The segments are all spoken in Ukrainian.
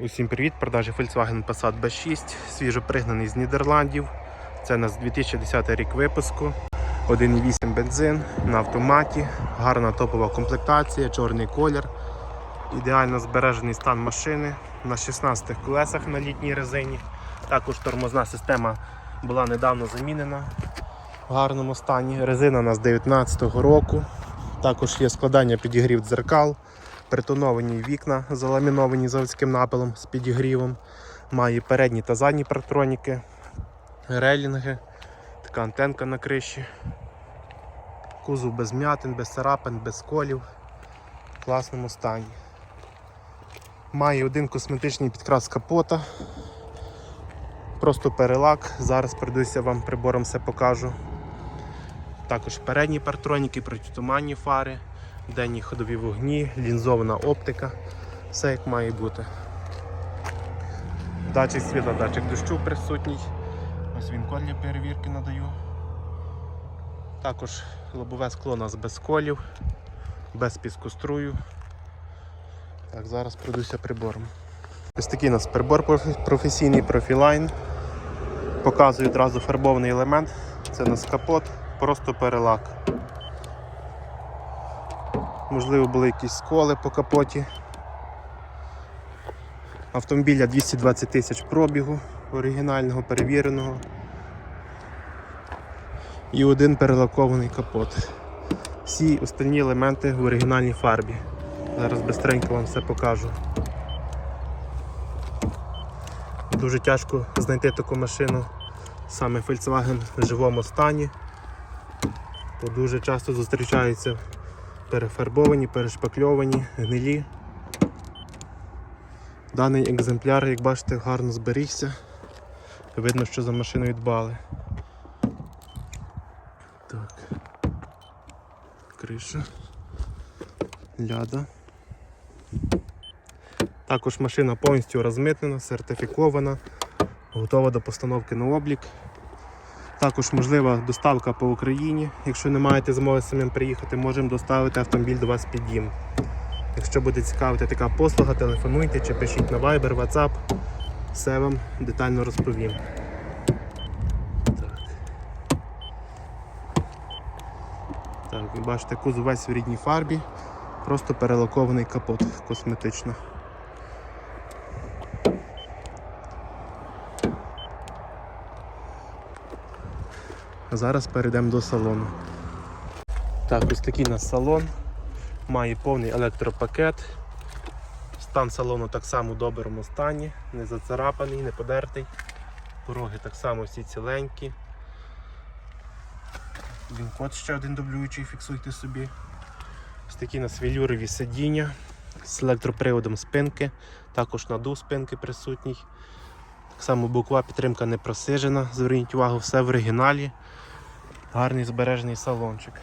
Усім привіт! Продажі Volkswagen Passat B6, свіжо пригнаний з Нідерландів. Це у нас 2010 рік випуску. 1,8 бензин на автоматі, гарна топова комплектація, чорний колір, ідеально збережений стан машини на 16 колесах на літній резині. Також тормозна система була недавно замінена в гарному стані. Резина у нас 19 року. Також є складання підігрів дзеркал, притоновані вікна, заламіновані заводським напилом з підігрівом. Має передні та задні партроніки, релінги, така антенка на криші. Кузов без м'ятин, без царапин, без колів. В класному стані. Має один косметичний підкрас капота. Просто перелак. Зараз пройдуся вам прибором все покажу. Також передні партроніки, протитуманні фари, денні ходові вогні, лінзована оптика. Все як має бути. Датчик світла, датчик дощу присутній. Ось він код для перевірки надаю. Також лобове скло у нас без колів, без піскострую. Так, зараз пройдуся прибором. Ось такий у нас прибор професійний профілайн. Показую одразу фарбований елемент. Це у нас капот, просто перелак. Можливо, були якісь сколи по капоті. Автомобіля 220 тисяч пробігу, оригінального, перевіреного. І один перелакований капот. Всі остальні елементи в оригінальній фарбі. Зараз бистренько вам все покажу. Дуже тяжко знайти таку машину саме Volkswagen в живому стані. Бо дуже часто зустрічаються перефарбовані, перешпакльовані, гнилі. Даний екземпляр, як бачите, гарно зберігся. Видно, що за машиною дбали. Так. Криша. Ляда. Також машина повністю розмитнена, сертифікована, готова до постановки на облік. Також можлива доставка по Україні. Якщо не маєте змоги самим приїхати, можемо доставити автомобіль до вас під дім. Якщо буде цікавити така послуга, телефонуйте чи пишіть на Viber, WhatsApp. Все вам детально розповім. Так. Так, ви бачите, кузов весь в рідній фарбі, просто перелакований капот косметично. Зараз перейдемо до салону. Так, ось такий у нас салон. Має повний електропакет. Стан салону так само в доброму стані, не зацарапаний, не подертий. Пороги так само всі ціленькі. Він код ще один дублюючий, фіксуйте собі. Ось такі у нас велюрові сидіння з електроприводом спинки, також надув спинки присутній. Так само бокова підтримка не просижена, зверніть увагу, все в оригіналі. Гарний збережений салончик.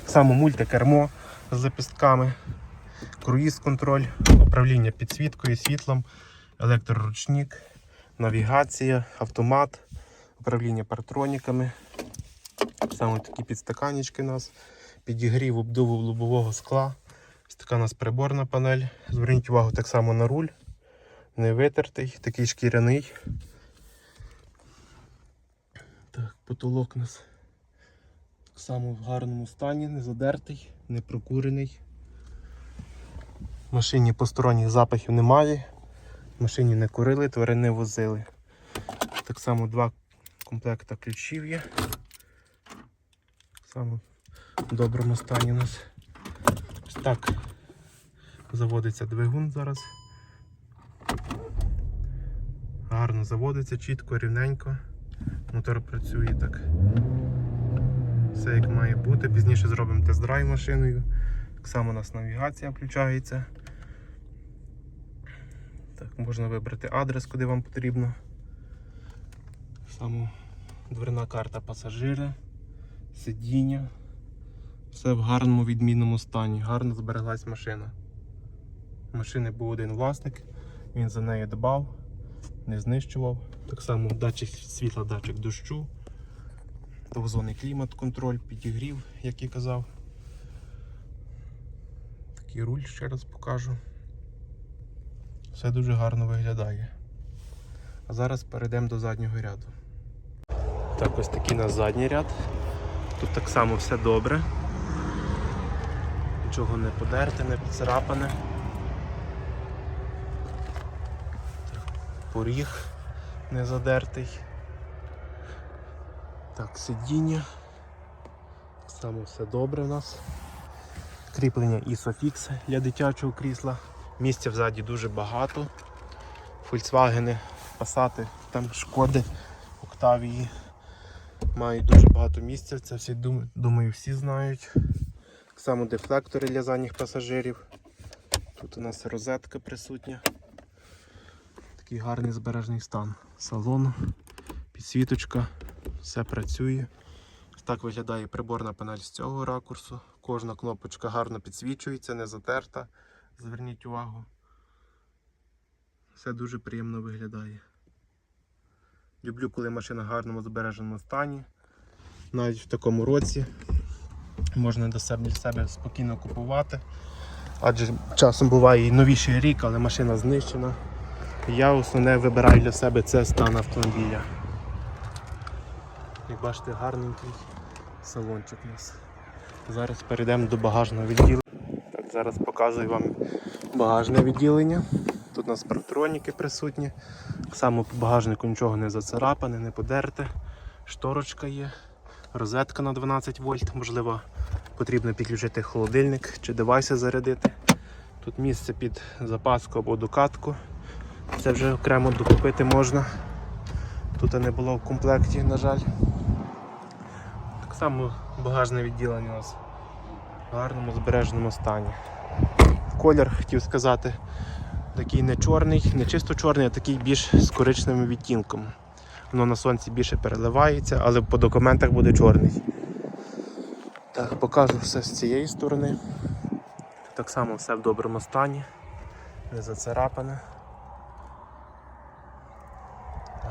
Так само мультикермо з запістками, круїз-контроль, управління підсвіткою, світлом, електроручник, навігація, автомат, управління партроніками. Саме такі підстаканічки у нас, підігрів обдуву лобового скла. Ось у нас приборна панель. Зверніть увагу так само на руль. Не витертий, такий шкіряний. Так, потолок у нас так само в гарному стані, не задертий, не прокурений. В машині посторонніх запахів немає. В машині не курили, тварин не возили. Так само два комплекта ключів є. Так само в доброму стані у нас. Так заводиться двигун зараз. Гарно заводиться, чітко, рівненько. Мотор працює так. Все як має бути. Пізніше зробимо тест-драйв машиною. Так само у нас навігація включається. Так, можна вибрати адрес, куди вам потрібно. Само дверна карта пасажира, сидіння. Все в гарному відмінному стані. Гарно збереглась машина. Машини був один власник, він за нею дбав, не знищував. Так само датчик світла, датчик дощу, двозонний клімат, контроль, підігрів, як я казав. Такий руль ще раз покажу. Все дуже гарно виглядає. А зараз перейдемо до заднього ряду. Так, ось такий у нас задній ряд. Тут так само все добре. Нічого не подерте, не поцарапане. Поріг не задертий. Так, сидіння. Так само все добре у нас. Кріплення Isofix для дитячого крісла. Місця взаді дуже багато. Volkswagen, Passat, там шкоди, Октавії. Мають дуже багато місця, це всі думаю, всі знають. Так само дефлектори для задніх пасажирів. Тут у нас розетка присутня. Такий гарний збережний стан салону, підсвіточка, все працює. Так виглядає приборна панель з цього ракурсу. Кожна кнопочка гарно підсвічується, не затерта. Зверніть увагу. Все дуже приємно виглядає. Люблю, коли машина в гарному збереженому стані. Навіть в такому році можна до себе, себе спокійно купувати. Адже часом буває і новіший рік, але машина знищена. Я основне вибираю для себе це стан автомобіля. Як бачите, гарненький салончик у нас. Зараз перейдемо до багажного відділення. Так, зараз показую вам багажне відділення. Тут у нас парктроніки присутні. Само по багажнику нічого не зацарапане, не подерте. Шторочка є, розетка на 12 вольт, можливо, потрібно підключити холодильник чи девайси зарядити. Тут місце під запаску або докатку. Це вже окремо докупити можна. Тут не було в комплекті, на жаль. Так само багажне відділення у нас в гарному збереженому стані. Колір хотів сказати такий не чорний, не чисто чорний, а такий більш з коричневим відтінком. Воно на сонці більше переливається, але по документах буде чорний. Так, покажу все з цієї сторони. Так само все в доброму стані, не зацарапане.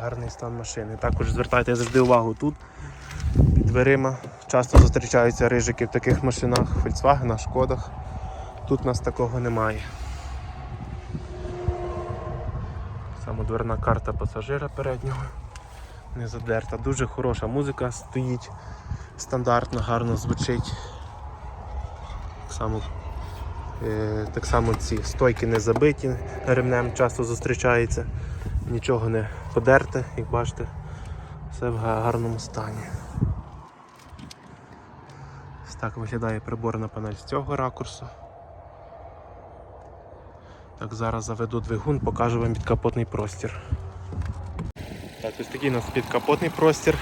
Гарний стан машини. Також звертайте завжди увагу тут. Під дверима часто зустрічаються рижики в таких машинах, Volkswagen, Шкодах. Тут нас такого немає. Самодверна карта пасажира переднього. Не задерта. Дуже хороша музика стоїть, стандартно, гарно звучить. Так само, е, так само ці стойки не забиті, ремнем часто зустрічається, нічого не подерте, як бачите, все в гарному стані. Ось так виглядає приборна панель з цього ракурсу. Так, зараз заведу двигун, покажу вам підкапотний простір. Так, ось такий у нас підкапотний простір.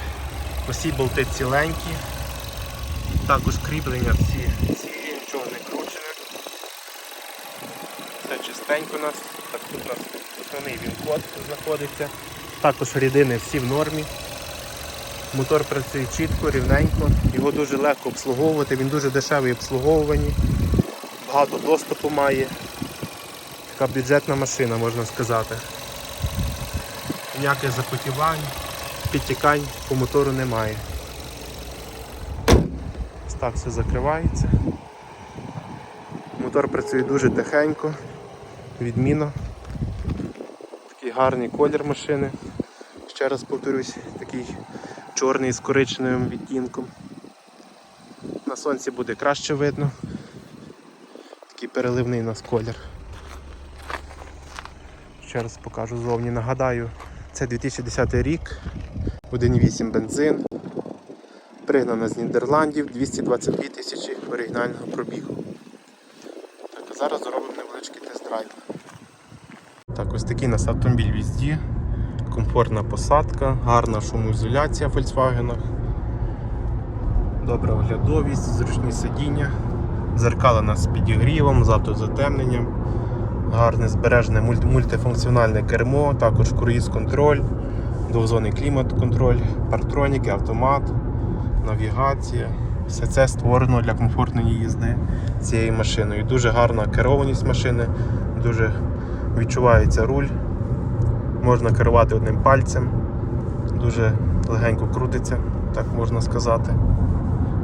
Усі болти ціленькі. Також кріплення всі цілі, нічого не кручене. Все чистенько у нас. Так, тут у нас основний він-код знаходиться. Також рідини всі в нормі. Мотор працює чітко, рівненько, його дуже легко обслуговувати, він дуже дешевий в обслуговуванні, багато доступу має. Така бюджетна машина, можна сказати. Ніяких запотівань, підтікань по мотору немає. Так все закривається. Мотор працює дуже тихенько, відмінно. Такий гарний колір машини. Ще раз повторюсь, такий чорний з коричневим відтінком. На сонці буде краще видно. Такий переливний у нас колір. Ще раз покажу зовні. Нагадаю, це 2010 рік, 1,8 бензин. Пригнана з Нідерландів, 222 тисячі оригінального пробігу. Так, зараз зробимо невеличкий. Так, ось такий у нас автомобіль в їзді. Комфортна посадка, гарна шумоізоляція в Volkswagen. Добра оглядовість, зручні сидіння. Зеркала нас з підігрівом, з автозатемненням. Гарне збережене мульт- мультифункціональне кермо, також круїз-контроль, двозонний клімат-контроль, партроніки, автомат, навігація. Все це створено для комфортної їзди цією машиною. Дуже гарна керованість машини, дуже відчувається руль. Можна керувати одним пальцем, дуже легенько крутиться, так можна сказати.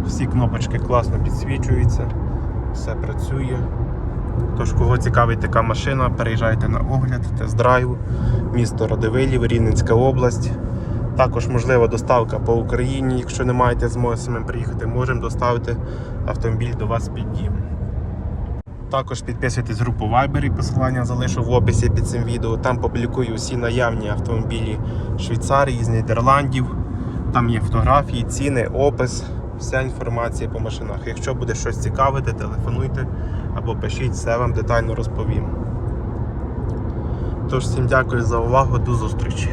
Всі кнопочки класно підсвічуються, все працює. Тож, кого цікавить така машина, переїжджайте на огляд, тест-драйв, місто Радивилів, Рівненська область. Також можлива доставка по Україні. Якщо не маєте змоги самим приїхати, можемо доставити автомобіль до вас під дім. Також підписуйтесь групу Viber, і посилання залишу в описі під цим відео. Там публікую усі наявні автомобілі Швейцарії, з Нідерландів. Там є фотографії, ціни, опис, вся інформація по машинах. Якщо буде щось цікавити, телефонуйте або пишіть, все вам детально розповім. Тож всім дякую за увагу, до зустрічі.